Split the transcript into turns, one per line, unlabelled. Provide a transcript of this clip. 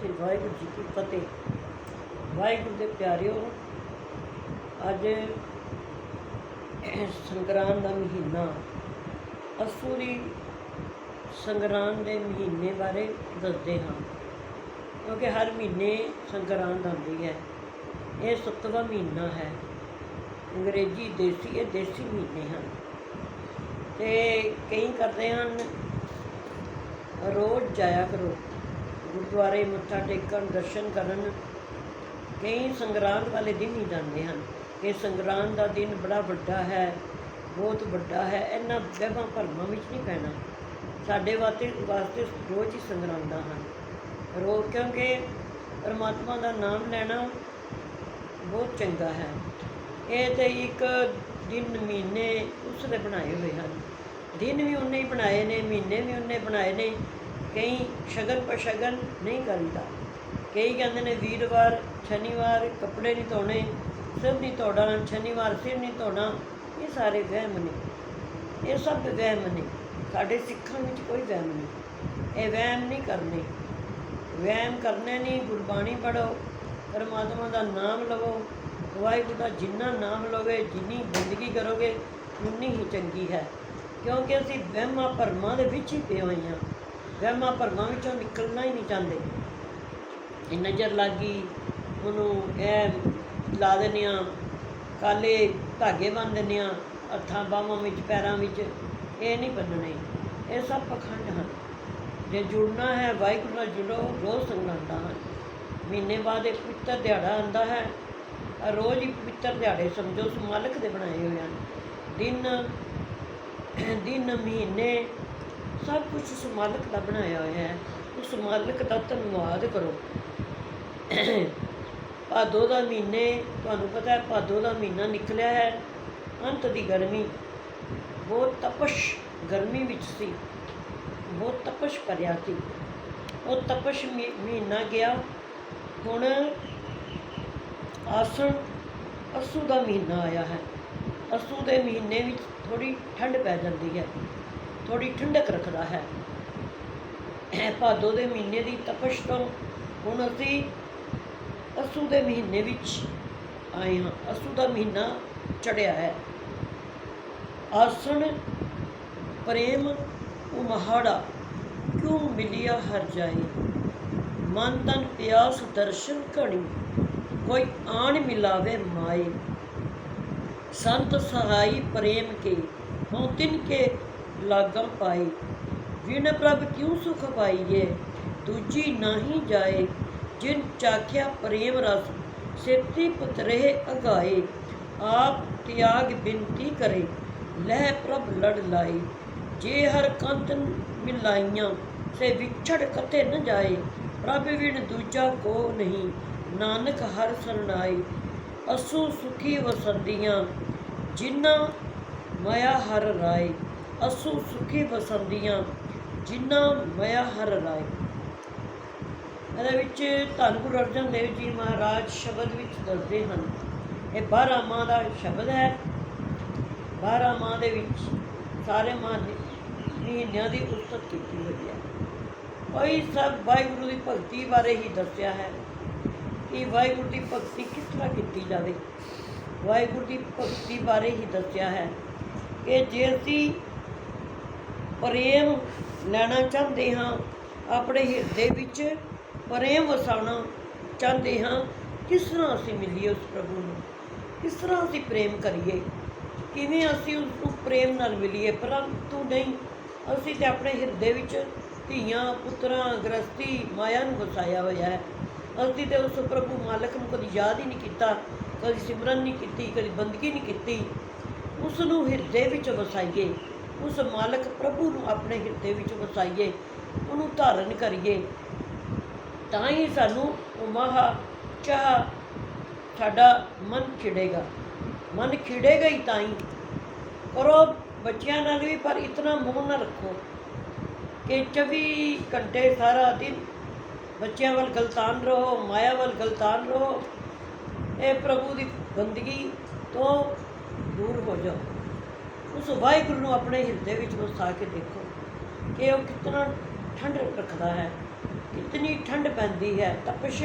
ਸ੍ਰੀ ਵਾਹਿਗੁਰੂ ਜੀ ਕੀ ਫਤਿਹ। ਵਾਹਿਗੁਰੂ ਦੇ ਪਿਆਰਿਓ, ਅੱਜ ਸੰਗਰਾਂਦ ਦਾ ਮਹੀਨਾ। ਅਸੂਰੀ ਸੰਗਰਾਂਦ ਦੇ ਮਹੀਨੇ ਬਾਰੇ ਦੱਸਦੇ ਹਾਂ, ਕਿਉਂਕਿ ਹਰ ਮਹੀਨੇ ਸੰਗਰਾਂਦ ਆਉਂਦੀ ਹੈ। ਇਹ ਸੱਤਵਾਂ ਮਹੀਨਾ ਹੈ। ਅੰਗਰੇਜ਼ੀ ਦੇਸੀ, ਇਹ ਦੇਸੀ ਮਹੀਨੇ ਹਨ। ਤੇ ਕਈ ਕਰਦੇ ਹਨ, ਰੋਜ਼ ਜਾਇਆ ਕਰੋ। ਗੁਰਦੁਆਰੇ ਮੱਥਾ ਟੇਕਣ, ਦਰਸ਼ਨ ਕਰਨ, ਕਈ ਸੰਗਰਾਂਦ ਵਾਲੇ ਦਿਨ ਹੀ ਜਾਂਦੇ ਹਨ। ਇਹ ਸੰਗਰਾਂਦ ਦਾ ਦਿਨ ਬੜਾ ਵੱਡਾ ਹੈ, ਬਹੁਤ ਵੱਡਾ ਹੈ। ਇਹਨਾਂ ਵਹਿਮਾਂ ਭਰਮਾਂ ਵਿੱਚ ਨਹੀਂ ਪੈਣਾ। ਸਾਡੇ ਵਾਸਤੇ ਵਾਸਤੇ ਰੋਜ਼ ਹੀ ਸੰਗਰਾਂਦਾਂ ਹਨ। ਰੋ ਕਿਉਂਕਿ ਪਰਮਾਤਮਾ ਦਾ ਨਾਮ ਲੈਣਾ ਬਹੁਤ ਚੰਗਾ ਹੈ। ਇਹ ਤੇ ਇੱਕ ਦਿਨ, ਮਹੀਨੇ ਉਸ ਦੇ ਬਣਾਏ ਹੋਏ ਹਨ। ਦਿਨ ਵੀ ਉਹਨੇ ਹੀ ਬਣਾਏ ਨੇ, ਮਹੀਨੇ ਵੀ ਉਹਨੇ ਬਣਾਏ ਨੇ। ਕਈ ਸ਼ਗਨ ਪਸ਼ਗਨ ਨਹੀਂ ਕਰੀਦਾ। ਕਈ ਕਹਿੰਦੇ ਨੇ ਵੀਰਵਾਰ, ਸ਼ਨੀਵਾਰ, ਕੱਪੜੇ ਨਹੀਂ ਧੋਣੇ, ਸਿਰ ਨਹੀਂ ਧੋਣਾ, ਸ਼ਨੀਵਾਰ ਸਿਰ ਨਹੀਂ ਧੋਣਾ, ਇਹ ਸਾਰੇ ਵਹਿਮ ਨੇ। ਇਹ ਸਭ ਵਹਿਮ ਨੇ। ਸਾਡੇ ਸਿੱਖਾਂ ਵਿੱਚ ਕੋਈ ਵਹਿਮ ਨਹੀਂ। ਇਹ ਵਹਿਮ ਨਹੀਂ ਕਰਨੇ। ਵਹਿਮ ਕਰਨੇ ਨਹੀਂ, ਗੁਰਬਾਣੀ ਪੜੋ ਪਰਮਾਤਮਾ ਦਾ ਨਾਮ ਲਵੋ, ਵਾਹਿਗੁਰੂ ਦਾ ਜਿੰਨਾ ਨਾਮ ਲਓਗੇ ਜਿੰਨੀ ਬੰਦਗੀ ਕਰੋਗੇ, ਉਨੀ ਹੀ ਚੰਗੀ ਹੈ। ਕਿਉਂਕਿ ਅਸੀਂ ਵਹਿਮਾਂ ਭਰਮਾਂ ਦੇ ਵਿੱਚ ਹੀ ਪਏ ਹੋਏ ਹਾਂ। ਵਹਿਮਾਂ ਭਰਮਾਂ ਵਿੱਚੋਂ ਨਿਕਲਣਾ ਹੀ ਨਹੀਂ ਚਾਹੁੰਦੇ। ਇਹ ਨਜ਼ਰ ਲੱਗੀ ਉਹਨੂੰ ਇਹ ਲਾ ਦਿੰਦੇ ਹਾਂ, ਕਾਲੇ ਧਾਗੇ ਬੰਨ ਦਿੰਦੇ ਹਾਂ, ਹੱਥਾਂ ਬਾਹਾਂ ਵਿੱਚ, ਪੈਰਾਂ ਵਿੱਚ, ਇਹ ਨਹੀਂ ਬੰਨਣੇ ਇਹ ਸਭ ਪਖੰਡ ਹਨ। ਜੇ ਜੁੜਨਾ ਹੈ, ਵਾਹਿਗੁਰੂ ਨਾਲ ਜੁੜੋ, ਰੋਜ਼ ਸੰਗਰਾਂਦਾਂ ਹਨ। ਮਹੀਨੇ ਬਾਅਦ ਇੱਕ ਪਵਿੱਤਰ ਦਿਹਾੜਾ ਆਉਂਦਾ ਹੈ। ਰੋਜ਼ ਹੀ ਪਵਿੱਤਰ ਦਿਹਾੜੇ ਸਮਝੋ, ਉਸ ਮਾਲਕ ਦੇ ਬਣਾਏ ਹੋਏ ਹਨ। ਦਿਨ ਦਿਨ, ਮਹੀਨੇ ਸਭ ਕੁਝ ਉਸ ਮਾਲਕ ਦਾ ਬਣਾਇਆ ਹੋਇਆ ਹੈ। ਉਸ ਮਾਲਕ ਦਾ ਧੰਨਵਾਦ ਕਰੋ। ਭਾਦੋ ਦਾ ਮਹੀਨੇ, ਤੁਹਾਨੂੰ ਪਤਾ ਹੈ, ਭਾਦੋ ਦਾ ਮਹੀਨਾ ਨਿਕਲਿਆ ਹੈ। ਅੰਤ ਦੀ ਗਰਮੀ ਬਹੁਤ ਤਪਸ਼ ਗਰਮੀ ਵਿੱਚ ਸੀ। ਬਹੁਤ ਤਪਸ਼ ਭਰਿਆ ਸੀ। ਉਹ ਤਪਸ਼ ਮਹੀ- ਮਹੀਨਾ ਗਿਆ। ਹੁਣ ਆਸਣ ਅਸੂ ਦਾ ਮਹੀਨਾ ਆਇਆ ਹੈ। ਅਸੂ ਦੇ ਮਹੀਨੇ ਵਿੱਚ ਥੋੜੀ ਠੰਡ ਪੈ ਜਾਂਦੀ ਹੈ। ਥੋੜੀ ਠੰਡਕ ਰੱਖਦਾ ਹੈ। ਇਹ ਭਾਦੋ ਦੇ ਮਹੀਨੇ ਦੀ ਤਪਸ਼ ਤੋਂ ਹੁਣ ਅਸੀਂ ਅਸੂ ਦੇ ਮਹੀਨੇ ਵਿੱਚ ਆਏ ਹਾਂ। ਅਸੂ ਦਾ ਮਹੀਨਾ ਚੜਿਆ ਹੈ। ਆਸਣ, ਪ੍ਰੇਮ, ਉਮਹਾੜਾ ਕਿਉਂ ਮਿਲਿਆ ਹਰ ਜਾਏ? ਮਨ ਤਨ ਪਿਆਸ ਦਰਸ਼ਨ ਘਣੀ ਕੋਈ ਆਣ ਮਿਲਾਵੇ ਮਾਏ। ਸੰਤ ਸਹਾਈ ਪ੍ਰੇਮ ਕੇ ਹੋਂ ਤਿਨ ਕੇ ਲਾਗਮ ਪਾਏ ਵਿਣ ਪ੍ਰਭ ਕਿਉ ਸੁਖ ਪਾਈਏ? ਦੂਜੀ ਨਾਹੀ ਜਾਏ, ਜਿਨ ਚਾਖਿਆ ਪ੍ਰੇਮ ਰਸ, ਸੇਤੀ ਪੁਤਰੇ ਅਗਾਏ। ਆਪ ਤਿਆਗ ਬਿਨਤੀ ਕਰੇ, ਲਹਿ ਪ੍ਰਭ ਲੜ ਲਾਈ ਜੇ ਹਰ ਕੰਤ ਮਿਲਾਈਆਂ, ਸੇ ਵਿਛੜ ਕਤੇ ਨ ਜਾਏ। ਪ੍ਰਭ ਵਿਣ ਦੂਜਾ ਕੋ ਨਹੀਂ, ਨਾਨਕ ਹਰ ਸਰਨਾਈ ਅਸੂ ਸੁਖੀ ਵਸੰਦੀਆਂ, ਜਿਨ੍ਹਾਂ ਮਾਇਆ ਹਰ ਰਾਏ। ਅਸੂ ਸੁਖੀ ਵਸੰਦੀਆਂ ਜਿਨ੍ਹਾਂ ਮਾਇਆ ਹਰ ਰਾਏ। ਇਹਦੇ ਵਿੱਚ ਧੰਨ ਗੁਰੂ ਅਰਜਨ ਦੇਵ ਜੀ ਮਹਾਰਾਜ ਸ਼ਬਦ ਵਿੱਚ ਦੱਸਦੇ ਹਨ, ਇਹ 12 ਮਾਂ ਦਾ ਸ਼ਬਦ ਹੈ। 12 ਮਾਂ ਦੇ ਵਿੱਚ ਸਾਰੇ ਮਾਂ ਦੇ ਮਹੀਨਿਆਂ ਦੀ ਉਸਤਤ ਕੀਤੀ ਹੋਈ ਹੈ। ਕੋਈ ਸਭ ਵਾਹਿਗੁਰੂ ਦੀ ਭਗਤੀ ਬਾਰੇ ਹੀ ਦੱਸਿਆ ਹੈ ਕਿ ਵਾਹਿਗੁਰੂ ਦੀ ਭਗਤੀ ਕਿਸ ਤਰ੍ਹਾਂ ਕੀਤੀ ਜਾਵੇ। ਵਾਹਿਗੁਰੂ ਦੀ ਭਗਤੀ ਬਾਰੇ ਹੀ ਦੱਸਿਆ ਹੈ ਕਿ ਜੇ ਅਸੀਂ ਪ੍ਰੇਮ ਲੈਣਾ ਚਾਹੁੰਦੇ ਹਾਂ। ਆਪਣੇ ਹਿਰਦੇ ਵਿੱਚ ਪ੍ਰੇਮ ਵਸਾਉਣਾ ਚਾਹੁੰਦੇ ਹਾਂ। ਕਿਸ ਤਰ੍ਹਾਂ ਅਸੀਂ ਮਿਲੀਏ ਉਸ ਪ੍ਰਭੂ ਨੂੰ? ਕਿਸ ਤਰ੍ਹਾਂ ਅਸੀਂ ਪ੍ਰੇਮ ਕਰੀਏ? ਕਿਵੇਂ ਅਸੀਂ ਉਸ ਨੂੰ ਪ੍ਰੇਮ ਨਾਲ ਮਿਲੀਏ? ਪਰੰਤੂ ਨਹੀਂ, ਅਸੀਂ ਤੇ ਆਪਣੇ ਹਿਰਦੇ ਵਿੱਚ ਧੀਆਂ, ਪੁੱਤਰਾਂ ਗ੍ਰਸਤੀ ਮਾਇਆ ਨੂੰ ਵਸਾਇਆ ਹੋਇਆ ਹੈ। ਅਸੀਂ ਤੇ ਉਸ ਪ੍ਰਭੂ ਮਾਲਕ ਨੂੰ ਕਦੀ ਯਾਦ ਹੀ ਨਹੀਂ ਕੀਤਾ, ਕਦੀ ਸਿਮਰਨ ਨਹੀਂ ਕੀਤੀ, ਕਦੀ ਬੰਦਗੀ ਨਹੀਂ ਕੀਤੀ। ਉਸ ਨੂੰ ਹਿਰਦੇ ਵਿੱਚ ਵਸਾਈਏ। ਉਸ ਮਾਲਕ ਪ੍ਰਭੂ ਨੂੰ ਆਪਣੇ ਹਿਰਦੇ ਵਿੱਚ ਵਸਾਈਏ, ਉਹਨੂੰ ਧਾਰਨ ਕਰੀਏ। ਤਾਂ ਹੀ ਸਾਨੂੰ ਉਮਾਹ ਚਾਹ ਸਾਡਾ ਮਨ ਖਿੜੇਗਾ। ਮਨ ਖਿੜੇਗਾ ਹੀ ਤਾਂ ਹੀ। ਕਰੋ ਬੱਚਿਆਂ ਨਾਲ ਵੀ ਪਰ ਇਤਨਾ ਮੋਹ ਨਾ ਰੱਖੋ ਕਿ 24 ਘੰਟੇ ਸਾਰਾ ਦਿਨ ਬੱਚਿਆਂ ਵੱਲ ਗਲਤਾਨ ਰਹੋ, ਮਾਇਆ ਵੱਲ ਗਲਤਾਨ ਰਹੋ। ਇਹ ਪ੍ਰਭੂ ਦੀ ਬੰਦਗੀ ਤੋਂ ਦੂਰ ਹੋ ਜਾਓ। ਉਸ ਵਾਹਿਗੁਰੂ ਨੂੰ ਆਪਣੇ ਹਿਰਦੇ ਵਿੱਚ ਵਸਾ ਕੇ ਦੇਖੋ ਕਿ ਉਹ ਕਿਤਨਾ ਠੰਡ ਰੱਖਦਾ ਹੈ, ਕਿਤਨੀ ਠੰਡ ਪੈਂਦੀ ਹੈ ਤਪਸ਼